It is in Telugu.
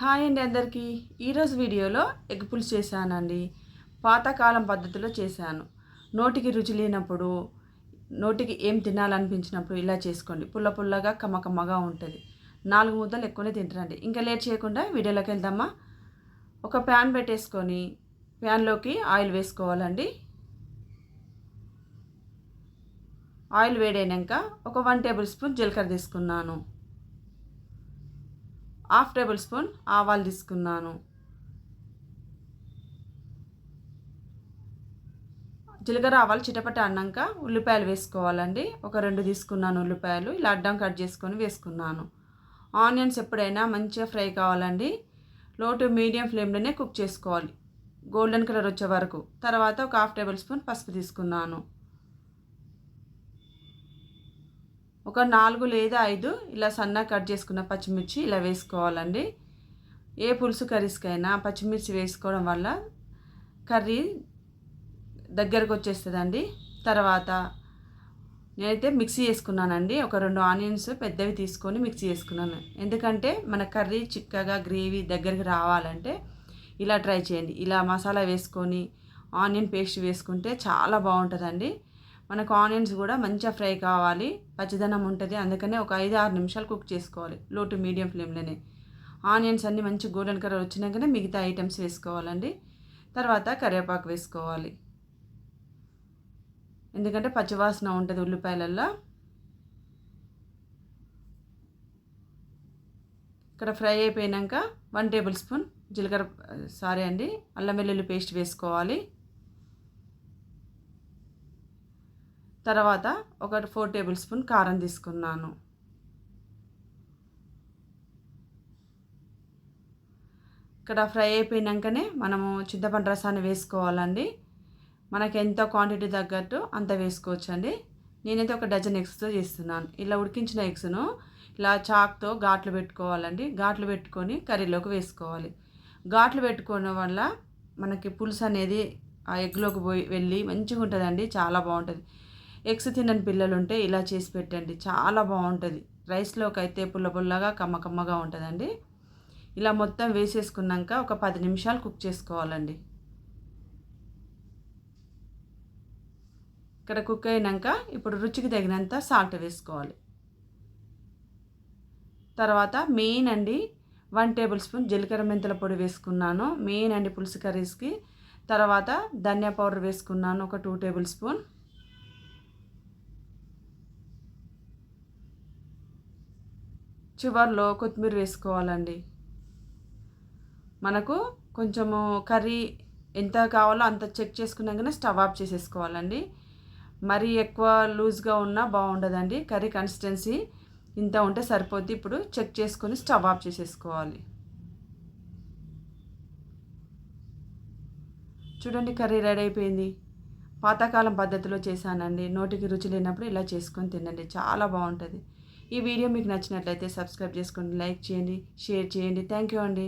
హాయ్ అండి అందరికీ. ఈరోజు వీడియోలో ఎగ్ పులుసు చేశానండి. పాతకాలం పద్ధతిలో చేశాను. నోటికి రుచి లేనప్పుడు నోటికి ఏం తినాలనిపించినప్పుడు ఇలా చేసుకోండి. పుల్ల పుల్లగా కమ్మకమ్మగా ఉంటుంది. నాలుగు ముద్దలు ఎక్కువనే తింటారండి. ఇంకా లేట్ చేయకుండా వీడియోలోకి వెళ్దామా? ఒక ప్యాన్ పెట్టేసుకొని ప్యాన్లోకి ఆయిల్ వేసుకోవాలండి. ఆయిల్ వేడైనాక ఒక వన్ టేబుల్ స్పూన్ జీలకర్ర తీసుకున్నాను. హాఫ్ టేబుల్ స్పూన్ ఆవాలు తీసుకున్నాను. జీలకర్ర ఆవాలు చిటపట అన్నాక ఉల్లిపాయలు వేసుకోవాలండి. ఒక రెండు తీసుకున్నాను ఉల్లిపాయలు. ఇలా అడ్డం కట్ చేసుకొని వేసుకున్నాను. ఆనియన్స్ ఎప్పుడైనా మంచిగా ఫ్రై కావాలండి. లో టు మీడియం ఫ్లేమ్లోనే కుక్ చేసుకోవాలి. గోల్డెన్ కలర్ వచ్చే వరకు. తర్వాత ఒక హాఫ్ టేబుల్ స్పూన్ పసుపు తీసుకున్నాను. ఒక నాలుగు లేదా ఐదు ఇలా సన్నగా కట్ చేసుకున్న పచ్చిమిర్చి ఇలా వేసుకోవాలండి. ఏ పులుసు కర్రీస్కైనా పచ్చిమిర్చి వేసుకోవడం వల్ల కర్రీ దగ్గరకు వచ్చేస్తుందండి. తర్వాత నేనైతే మిక్సీ చేసుకున్నానండి. ఒక రెండు ఆనియన్స్ పెద్దవి తీసుకొని మిక్సీ చేసుకున్నాను. ఎందుకంటే మన కర్రీ చిక్కగా గ్రేవీ దగ్గరికి రావాలంటే ఇలా ట్రై చేయండి. ఇలా మసాలా వేసుకొని ఆనియన్ పేస్ట్ వేసుకుంటే చాలా బాగుంటుందండి. మనకు ఆనియన్స్ కూడా మంచిగా ఫ్రై కావాలి పచ్చదనం ఉంటుంది అందుకనే ఒక ఐదు ఆరు నిమిషాలు కుక్ చేసుకోవాలి లో టు మీడియం ఫ్లేమ్లోనే. ఆనియన్స్ అన్నీ మంచి గోల్డెన్ కలర్ వచ్చినాకనే మిగతా ఐటమ్స్ వేసుకోవాలండి. తర్వాత కరివేపాకు వేసుకోవాలి. ఎందుకంటే పచ్చివాసన ఉంటుంది ఉల్లిపాయలల్లో. ఇక్కడ ఫ్రై అయిపోయాక వన్ టేబుల్ స్పూన్ జీలకర్ర సారీ అండి అల్లం వెల్లుల్లి పేస్ట్ వేసుకోవాలి. తర్వాత ఒక ఫోర్ టేబుల్ స్పూన్ కారం తీసుకున్నాను. ఇక్కడ ఫ్రై అయిపోయినాకనే మనము చింతపండు రసాన్ని వేసుకోవాలండి. మనకి ఎంత క్వాంటిటీ తగ్గట్టు అంత వేసుకోవచ్చండి. నేనైతే ఒక డజన్ ఎగ్స్తో చేస్తున్నాను. ఇలా ఉడికించిన ఎగ్స్ను ఇలా చాక్తో ఘాట్లు పెట్టుకోవాలండి. ఘాట్లు పెట్టుకొని కర్రీలోకి వేసుకోవాలి. ఘాట్లు పెట్టుకోవడం వల్ల మనకి పులుసు అనేది ఆ ఎగ్లోకి పోయి వెళ్ళి మంచిగా ఉంటుందండి చాలా బాగుంటుంది. ఎగ్స్ తినని పిల్లలు ఉంటే ఇలా చేసి పెట్టండి. చాలా బాగుంటుంది. రైస్లోకి అయితే పుల్ల పుల్లగా కమ్మ కమ్మగా ఉంటుందండి. ఇలా మొత్తం వేసేసుకున్నాక ఒక పది నిమిషాలు కుక్ చేసుకోవాలండి. ఇక్కడ కుక్ అయినాక ఇప్పుడు రుచికి తగినంత సాల్ట్ వేసుకోవాలి. తర్వాత మెయిన్ అండి వన్ టేబుల్ స్పూన్ జీలకర్ర మెంతుల పొడి వేసుకున్నాను. మెయిన్ అండి పులుసు కర్రీస్కి. తర్వాత ధనియా పౌడర్ వేసుకున్నాను. ఒక టూ టేబుల్ స్పూన్. చివర్లో కొత్తిమీర వేసుకోవాలండి. మనకు కొంచెము కర్రీ ఎంత కావాలో అంత చెక్ చేసుకున్నాకనే స్టవ్ ఆఫ్ చేసేసుకోవాలండి. మరీ ఎక్కువ లూజ్గా ఉన్నా బాగుండదండి. కర్రీ కన్సిస్టెన్సీ ఇంత ఉంటే సరిపోద్ది. ఇప్పుడు చెక్ చేసుకొని స్టవ్ ఆఫ్ చేసేసుకోవాలి. చూడండి కర్రీ రెడీ అయిపోయింది. పాతకాలం పద్ధతిలో చేశానండి. నోటికి రుచి లేనప్పుడు ఇలా చేసుకొని తినండి. చాలా బాగుంటుంది. ఈ వీడియో మీకు నచ్చినట్లయితే సబ్స్క్రైబ్ చేసుకోండి లైక్ చేయండి షేర్ చేయండి. థ్యాంక్ యూ అండి.